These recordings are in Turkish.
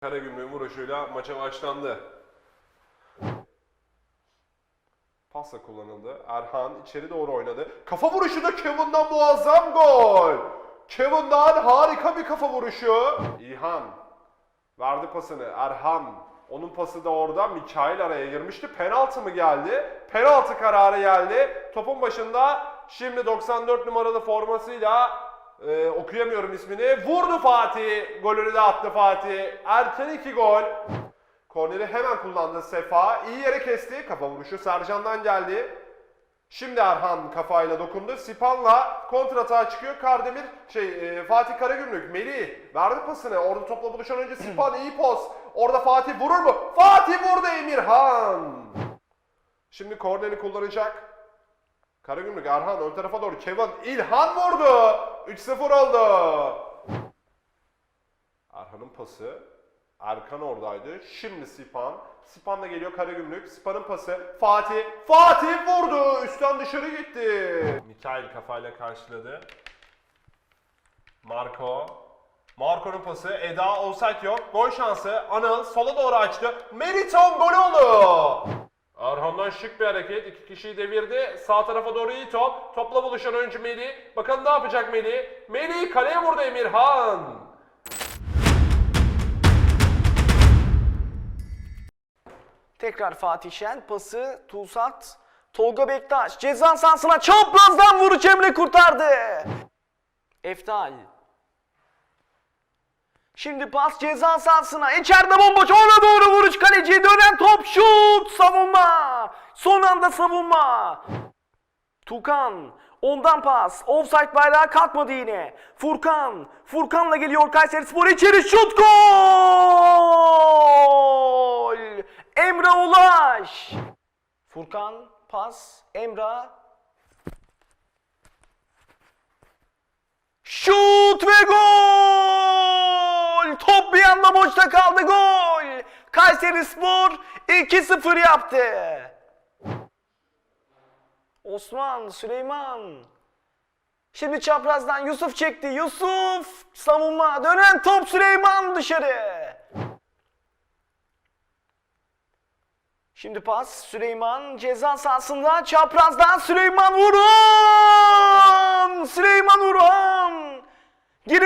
Karagümrük'ün vuruşuyla maça başlandı. Pasla kullanıldı. Erhan içeri doğru oynadı. Kafa vuruşu da Kevin'dan muazzam gol. Kevin'dan harika bir kafa vuruşu. İlhan verdi pasını. Erhan onun pası da orada. Mikail araya girmişti. Penaltı mı geldi? Penaltı kararı geldi. Topun başında şimdi 94 numaralı formasıyla e, okuyamıyorum ismini. Vurdu Fatih. Golünü de attı Fatih. Erken iki gol. Korneri hemen kullandı Sefa. İyi yere kesti. Kafa vuruşu Sercan'dan geldi. Şimdi Erhan kafayla dokundu. Sipan'la kontratağa çıkıyor. Kardemir şey e, Fatih Karagümrük Melih verdi pasını. Orada topla buluşan önce Sipan iyi poz. Orada Fatih vurur mu? Fatih vurdu Emirhan. Şimdi korneri kullanacak. Karagümrük Erhan ön tarafa doğru. Kevin İlhan vurdu. 3-0 oldu. Erhan'ın pası. Erkan oradaydı. Şimdi Sipan. Sipan da geliyor Karagümrük. Sipan'ın pası. Fatih. Fatih vurdu. Üstten dışarı gitti. Mikail kafayla karşıladı. Marco. Marco'nun pası. Eda offside yok. Gol şansı. Anıl sola doğru açtı. Meriton gol oldu. Erhan'dan şık bir hareket. İki kişiyi devirdi. Sağ tarafa doğru iyi top. Topla buluşan oyuncu Melih. Bakalım ne yapacak Melih. Melih kaleye vurdu Emirhan. Tekrar Fatih Şen pası Tuğsat Tolga Bektaş ceza sahasına çaprazdan vuruş Emre kurtardı. Eftal. Şimdi pas ceza sahasına içeride bomboş ona doğru vuruş kaleciye dönen top şut savunma. Son anda savunma. Tukan ondan pas. Offside bayrağı kalkmadı yine. Furkan. Furkan'la geliyor Kayseri Spor içeri şut gol. Emre Ulaş. Furkan pas. Emre Şut ve gol! Bir anda boşta kaldı gol! Kayseri Spor 2-0 yaptı. Osman, Süleyman. Şimdi çaprazdan Yusuf çekti. Yusuf savunma. Dönen top Süleyman dışarı. Şimdi pas Süleyman ceza sahasında çaprazdan Süleyman Vurhan! Süleyman Vurhan!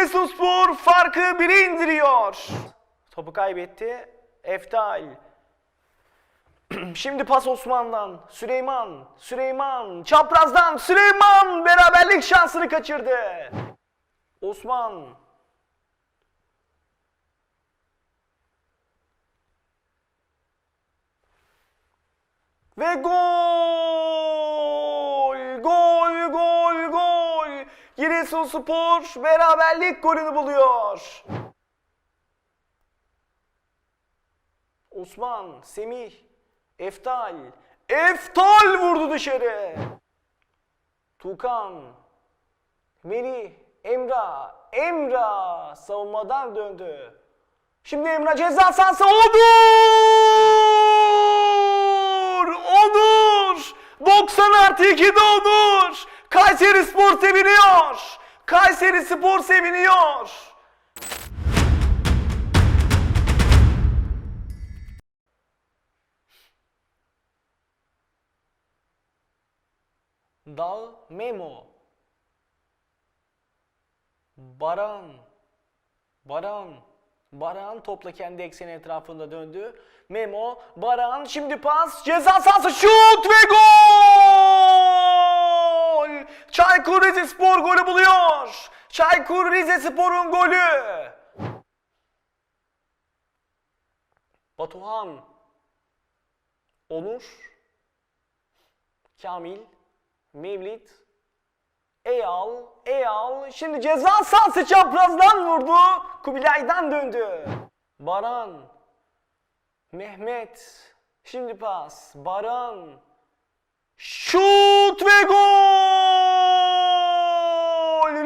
Giresunspor farkı bire indiriyor. Topu kaybetti. Eftal. Şimdi pas Osman'dan. Süleyman. Süleyman. Çaprazdan Süleyman beraberlik şansını kaçırdı. Osman. Ve! Gol, Giresunspor beraberlik golünü buluyor. Osman, Semih, Eftal. Eftal vurdu dışarı. Tukan, Melih, Emra, Emra savunmadan döndü. Şimdi Emra ceza sahası Onur! Onur! 90 artı 2'de Onur! Kayseri Spor seviniyor! Kayseri Spor seviniyor! Dal Memo Baran Baran Baran topla kendi ekseni etrafında döndü. Memo, Baran şimdi pas, ceza sahası şut ve gol! Çaykur Rizespor golü buluyor. Çaykur Rizespor'un golü. Batuhan, Onur, Kamil, Mevlit, Eyal, Eyal. Şimdi ceza sahası çaprazdan vurdu. Kubilay'dan döndü. Baran, Mehmet. Şimdi pas. Baran. Şut ve gol!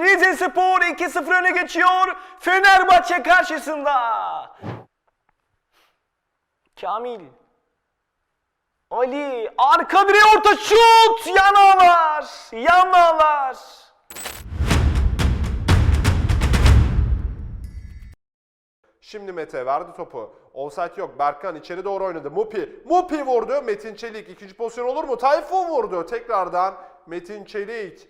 Rize Spor 2-0 öne geçiyor. Fenerbahçe karşısında. Kamil. Ali arka direğe orta şut yan ağlar yan ağlar Şimdi Mete verdi topu. Offside yok. Berkan içeri doğru oynadı. Mupi. Mupi vurdu. Metin Çelik. ikinci pozisyon olur mu? Tayfun vurdu. Tekrardan Metin Çelik.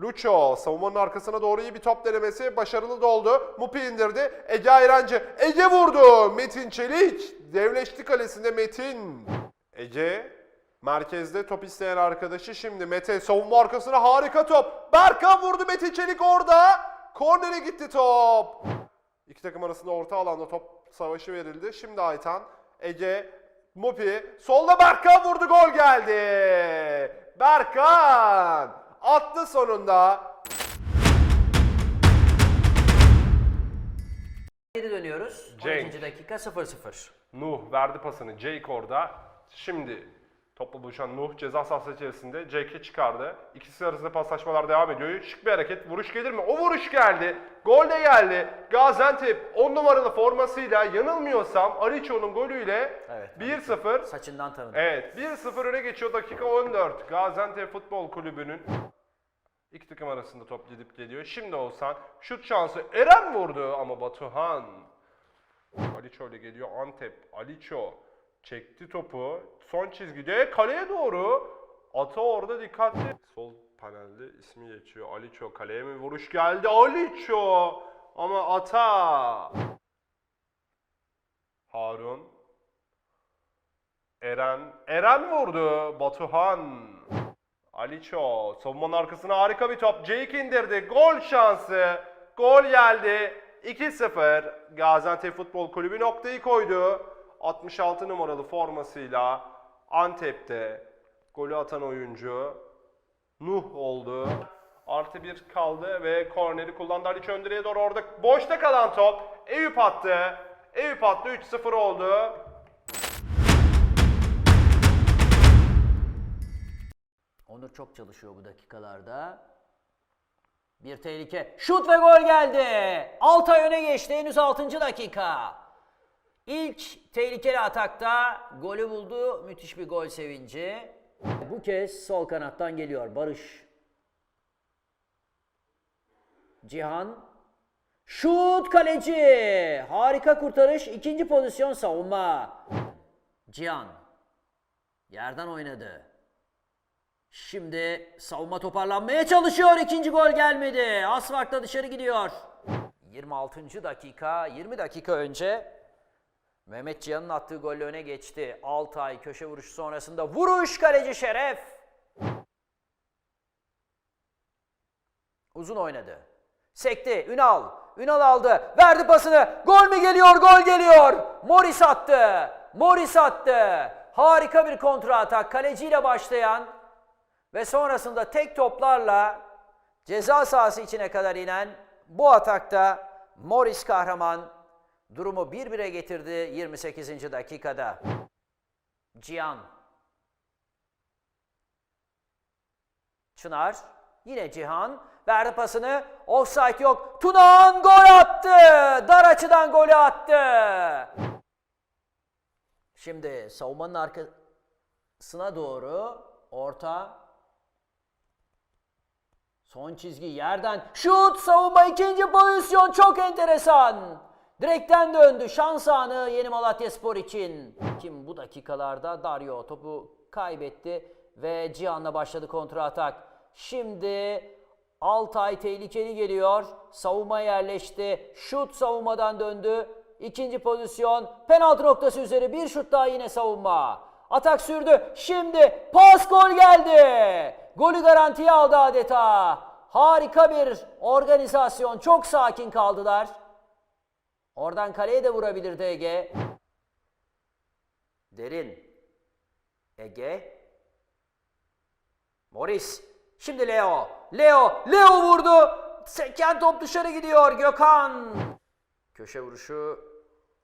Lucho savunmanın arkasına doğru iyi bir top denemesi başarılı da oldu. Mupi indirdi. Ege Ayrancı. Ege vurdu. Metin Çelik. Devleşti kalesinde Metin. Ege merkezde top isteyen arkadaşı şimdi Mete savunma arkasına harika top. Berkan vurdu Metin Çelik orada. Kornere gitti top. İki takım arasında orta alanda top savaşı verildi. Şimdi Aytan, Ege, Mupi. Solda Berkan vurdu gol geldi. Berkan attı sonunda. Geri dönüyoruz. Cenk. 12. dakika 0-0. Nuh verdi pasını Jake orada. Şimdi topla buluşan Nuh ceza sahası içerisinde Jake'i çıkardı. İkisi arasında paslaşmalar devam ediyor. Şık bir hareket. Vuruş gelir mi? O vuruş geldi. Gol de geldi. Gaziantep 10 numaralı formasıyla yanılmıyorsam Aliço'nun golüyle Evet. 1-0 Saçından tanıdım. Evet 1-0 öne geçiyor dakika 14. Gaziantep Futbol Kulübü'nün iki takım arasında top gidip geliyor. Şimdi olsan şut şansı Eren vurdu ama Batuhan. Aliço ile geliyor Antep. Aliço çekti topu. Son çizgide kaleye doğru. Ata orada dikkatli. Sol panelde ismi geçiyor. Aliço kaleye mi vuruş geldi? Aliço ama Ata. Harun Eren. Eren vurdu. Batuhan. Aliço. Savunmanın arkasına harika bir top. Jake indirdi. Gol şansı. Gol geldi. 2-0. Gaziantep Futbol Kulübü noktayı koydu. 66 numaralı formasıyla Antep'te golü atan oyuncu Nuh oldu. Artı bir kaldı ve korneri kullandı Ali Çöndüre'ye doğru orada boşta kalan top. Eyüp attı. Eyüp attı 3-0 oldu. Onur çok çalışıyor bu dakikalarda. Bir tehlike. Şut ve gol geldi. Altay öne geçti. Henüz 6. dakika. İlk tehlikeli atakta golü buldu. Müthiş bir gol sevinci. Bu kez sol kanattan geliyor Barış. Cihan. Şut kaleci. Harika kurtarış. İkinci pozisyon savunma. Cihan. Yerden oynadı. Şimdi savunma toparlanmaya çalışıyor. İkinci gol gelmedi. Asfak'ta dışarı gidiyor. 26. dakika, 20 dakika önce Mehmet Cihan'ın attığı golle öne geçti. Altay köşe vuruşu sonrasında vuruş kaleci Şeref. Uzun oynadı. Sekti. Ünal. Ünal aldı. Verdi pasını. Gol mü geliyor? Gol geliyor. Morris attı. Morris attı. Harika bir kontra atak. Kaleciyle başlayan ve sonrasında tek toplarla ceza sahası içine kadar inen bu atakta Morris kahraman durumu 1-1'e getirdi 28. dakikada. Cihan. Çınar. Yine Cihan. Verdi pasını. Offside yok. Tunahan gol attı. Dar açıdan golü attı. Şimdi savunmanın arkasına doğru orta Son çizgi yerden şut savunma ikinci pozisyon çok enteresan. Direkten döndü şans anı Yeni Malatya Spor için. Kim bu dakikalarda Dario topu kaybetti ve Cihan'la başladı kontra atak. Şimdi Altay tehlikeli geliyor. Savunma yerleşti. Şut savunmadan döndü. İkinci pozisyon penaltı noktası üzeri bir şut daha yine savunma. Atak sürdü. Şimdi pas gol geldi. Golü garantiye aldı adeta. Harika bir organizasyon. Çok sakin kaldılar. Oradan kaleye de vurabilirdi Ege. Derin. Ege. Morris. Şimdi Leo. Leo. Leo vurdu. Seken top dışarı gidiyor. Gökhan. Köşe vuruşu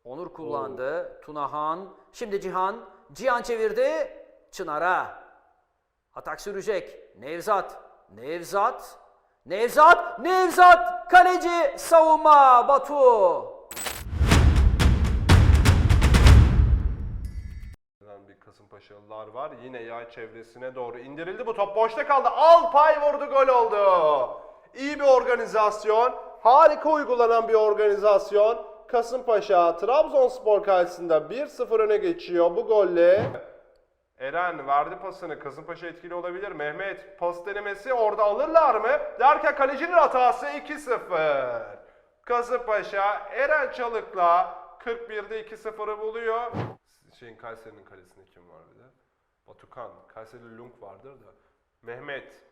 Onur kullandı. Tunahan. Şimdi Cihan. Cihan çevirdi. Çınar'a. Atak sürecek. Nevzat. Nevzat. Nevzat. Nevzat. Kaleci savunma. Batu. Bir Kasımpaşalılar var. Yine yay çevresine doğru indirildi. Bu top boşta kaldı. Alpay vurdu gol oldu. İyi bir organizasyon. Harika uygulanan bir organizasyon. Kasımpaşa Trabzonspor karşısında 1-0 öne geçiyor bu golle. Eren verdi pasını. Kasımpaşa etkili olabilir. Mehmet pas denemesi orada alırlar mı? Derken kalecinin hatası 2-0. Kasımpaşa Eren Çalık'la 41'de 2-0'ı buluyor. Şeyin Kayseri'nin kalesinde kim var bir de? Batukan. Kayseri'de Lung vardır da. Mehmet.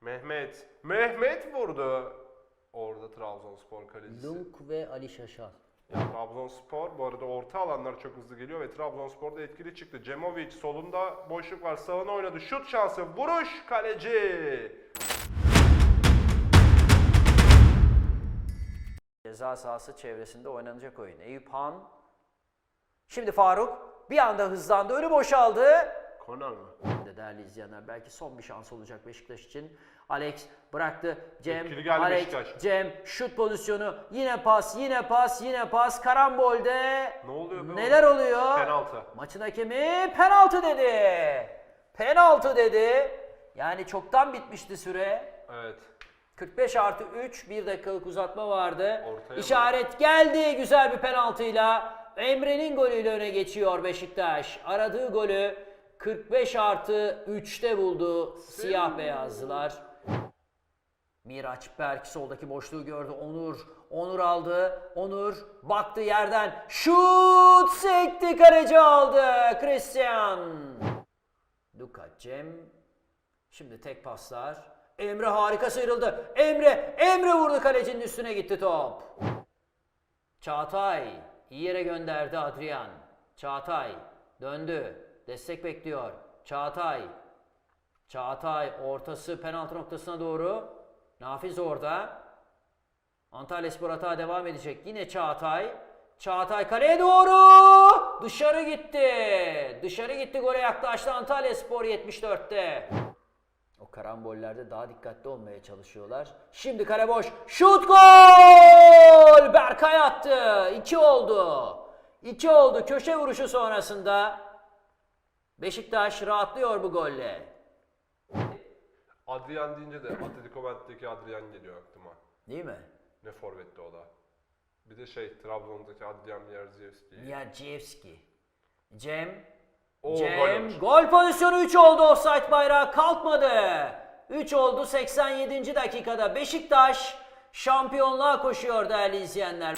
Mehmet. Mehmet vurdu. Orada Trabzonspor kalecisi. Lunk ve Ali Şaşal. Ya Trabzonspor bu arada orta alanlar çok hızlı geliyor ve Trabzonspor da etkili çıktı. Cemovic solunda boşluk var sağına oynadı. Şut şansı vuruş kaleci. Ceza sahası çevresinde oynanacak oyun. Eyüp Han. Şimdi Faruk bir anda hızlandı. Önü boşaldı. Konar mı? De değerli izleyenler belki son bir şans olacak Beşiktaş için. Alex bıraktı. Cem, Alex, Beşiktaş. Cem şut pozisyonu. Yine pas, yine pas, yine pas. Karambolde. Ne oluyor be Neler oğlum? oluyor? Penaltı. Maçın hakemi penaltı dedi. Penaltı dedi. Yani çoktan bitmişti süre. Evet. 45 artı 3 bir dakikalık uzatma vardı. Ortaya İşaret geldi güzel bir penaltıyla. Emre'nin golüyle öne geçiyor Beşiktaş. Aradığı golü 45 artı 3'te buldu siyah beyazlılar. Miraç Berk soldaki boşluğu gördü. Onur, Onur aldı. Onur baktı yerden. Şut sekti kaleci aldı. Christian. Luka Cem Şimdi tek paslar. Emre harika sıyrıldı. Emre, Emre vurdu kalecinin üstüne gitti top. Çağatay iyi yere gönderdi Adrian. Çağatay döndü. Destek bekliyor. Çağatay. Çağatay ortası penaltı noktasına doğru. Nafiz orada. Antalya Spor hata devam edecek. Yine Çağatay. Çağatay kaleye doğru. Dışarı gitti. Dışarı gitti gole yaklaştı Antalya Spor 74'te. O karambollerde daha dikkatli olmaya çalışıyorlar. Şimdi kale boş. Şut gol! Berkay attı. 2 oldu. 2 oldu. Köşe vuruşu sonrasında Beşiktaş rahatlıyor bu golle. Adrian deyince de Atletico Madrid'deki Adrian geliyor aklıma. Değil mi? Ne forvetti o da. Bir de şey Trabzon'daki Adrian Mierzewski. Nierdziewski. Cem. Oo, gol Cem. olmuş. Gol pozisyonu 3 oldu. Offside bayrağı kalkmadı. 3 oldu 87. dakikada. Beşiktaş şampiyonluğa koşuyor değerli izleyenler.